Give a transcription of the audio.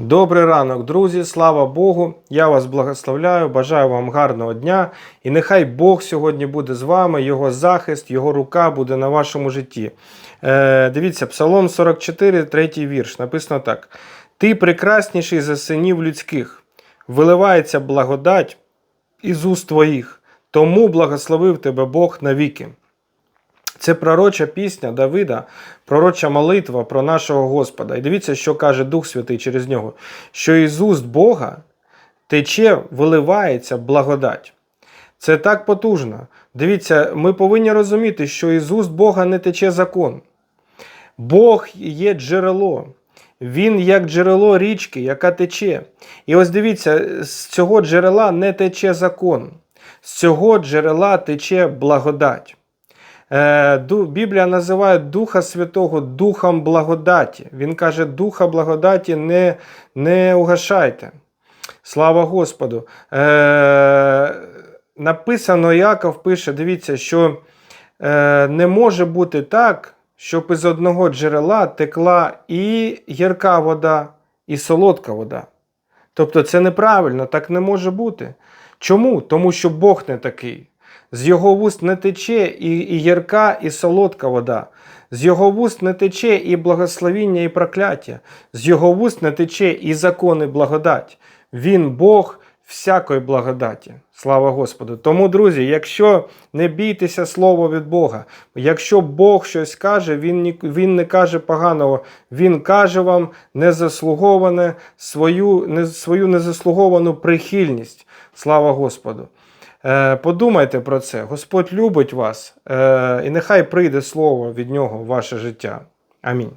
Добрий ранок, друзі! Слава Богу! Я вас благословляю, бажаю вам гарного дня. І нехай Бог сьогодні буде з вами, Його захист, Його рука буде на вашому житті. Е, дивіться, Псалом 44, третій вірш. Написано так: Ти прекрасніший за синів людських, виливається благодать із уст твоїх, тому благословив тебе Бог навіки. Це пророча пісня Давида, пророча молитва про нашого Господа. І дивіться, що каже Дух Святий через нього: що із уст Бога тече, виливається благодать. Це так потужно. Дивіться, ми повинні розуміти, що із уст Бога не тече закон. Бог є джерело. Він як джерело річки, яка тече. І ось дивіться, з цього джерела не тече закон, з цього джерела тече благодать. Е, Біблія називає Духа Святого Духом благодаті. Він каже, Духа благодаті не, не угашайте. Слава Господу. Е, написано, Яков пише, дивіться, що е, не може бути так, щоб із одного джерела текла і гірка вода, і солодка вода. Тобто це неправильно, так не може бути. Чому? Тому що Бог не такий. З його вуст не тече і, і гірка, і солодка вода. З його вуст не тече і благословіння, і прокляття. З його вуст не тече і закон, і благодать. Він Бог всякої благодаті. Слава Господу. Тому, друзі, якщо не бійтеся слова від Бога, якщо Бог щось каже, Він, він не каже поганого, Він каже вам незаслуговане свою, не, свою незаслуговану прихильність. Слава Господу. Е, Подумайте про це. Господь любить вас, е, і нехай прийде слово від нього в ваше життя. Амінь.